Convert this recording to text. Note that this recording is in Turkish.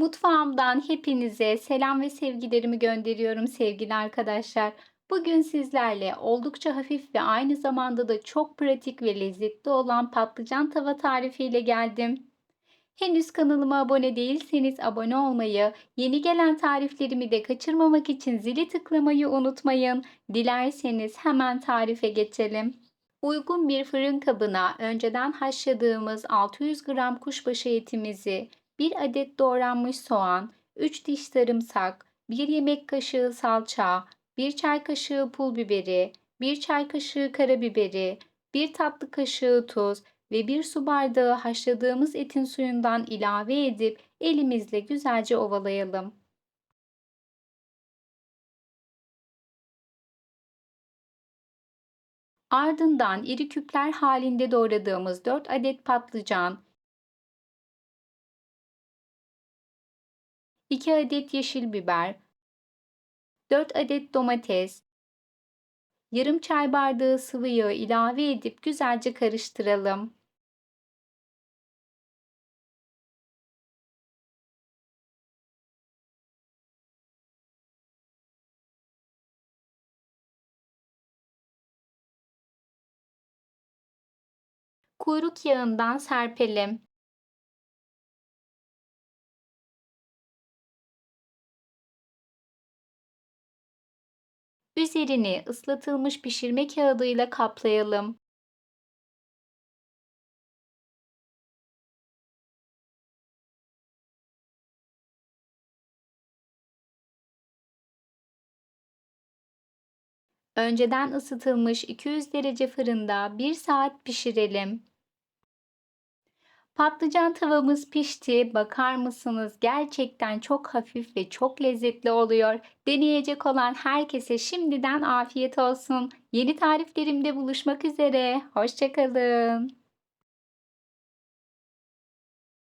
Mutfağımdan hepinize selam ve sevgilerimi gönderiyorum sevgili arkadaşlar. Bugün sizlerle oldukça hafif ve aynı zamanda da çok pratik ve lezzetli olan patlıcan tava tarifiyle geldim. Henüz kanalıma abone değilseniz abone olmayı, yeni gelen tariflerimi de kaçırmamak için zili tıklamayı unutmayın. Dilerseniz hemen tarife geçelim. Uygun bir fırın kabına önceden haşladığımız 600 gram kuşbaşı etimizi, 1 adet doğranmış soğan, 3 diş sarımsak, 1 yemek kaşığı salça, 1 çay kaşığı pul biberi, 1 çay kaşığı karabiberi, 1 tatlı kaşığı tuz ve 1 su bardağı haşladığımız etin suyundan ilave edip elimizle güzelce ovalayalım. Ardından iri küpler halinde doğradığımız 4 adet patlıcan, 2 adet yeşil biber, 4 adet domates, yarım çay bardağı sıvı yağ ilave edip güzelce karıştıralım. Kuyruk yağından serpelim. Üzerini ıslatılmış pişirme kağıdıyla kaplayalım. Önceden ısıtılmış 200 derece fırında 1 saat pişirelim. Patlıcan tavamız pişti. Bakar mısınız? Gerçekten çok hafif ve çok lezzetli oluyor. Deneyecek olan herkese şimdiden afiyet olsun. Yeni tariflerimde buluşmak üzere. Hoşçakalın.